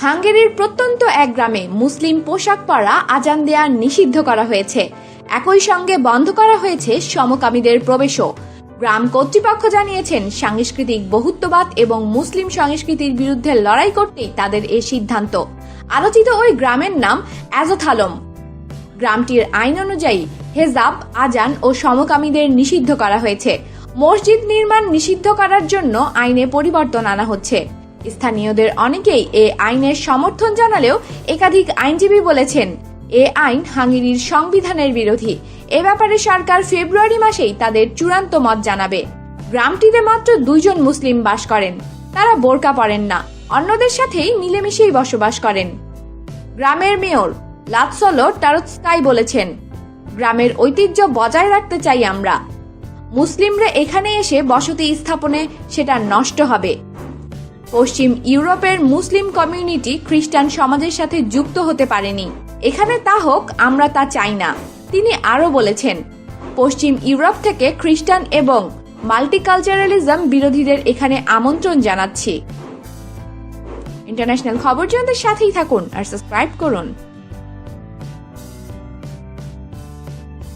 হাঙ্গেরির প্রত্যন্ত এক গ্রামে মুসলিম পোশাক পরা আজান দেয়া নিষিদ্ধ করা হয়েছে। একই সঙ্গে বন্ধ করা হয়েছে সমকামীদের প্রবেশও। গ্রাম কর্তৃপক্ষ জানিয়েছেন, সাংস্কৃতিক বহুত্ববাদ এবং মুসলিম সংস্কৃতির বিরুদ্ধে লড়াই করতেই তাদের এই সিদ্ধান্ত। আলোচিত ওই গ্রামের নাম অ্যাজোথালম গ্রামটির আইন অনুযায়ী হেজাব, আজান ও সমকামীদের নিষিদ্ধ করা হয়েছে। মসজিদ নির্মাণ নিষিদ্ধ করার জন্য আইনে পরিবর্তন আনা হচ্ছে। স্থানীয়দের অনেকেই এ আইনের সমর্থন জানালেও একাধিক আইনজীবী বলেছেন, এ আইন হাঙ্গেরির সংবিধানের বিরোধী। এ ব্যাপারে সরকার ফেব্রুয়ারি মাসেই তাদের চূড়ান্ত মত জানাবে। গ্রামটিতে মাত্র দুইজন মুসলিম বাস করেন। তারা বোরকা পরেন না, অন্যদের সাথেই মিলেমিশেই বসবাস করেন। গ্রামের মেয়র লাতসলো টারোৎস্কাই বলেছেন, গ্রামের ঐতিহ্য বজায় রাখতে চাই আমরা। মুসলিমরা এখানে এসে বসতি স্থাপনে সেটা নষ্ট হবে। পশ্চিম ইউরোপের মুসলিম কমিউনিটি খ্রিস্টান সমাজের সাথে যুক্ত হতে পারেনি। এখানে তা হোক, আমরা তা চাই না। তিনি আরও বলেছেন, পশ্চিম ইউরোপ থেকে খ্রিস্টান এবং মাল্টিকালচারালিজম বিরোধীদের এখানে আমন্ত্রণ জানাচ্ছি। ইন্টারন্যাশনাল খবর জানতে সাথেই থাকুন আর সাবস্ক্রাইব করুন।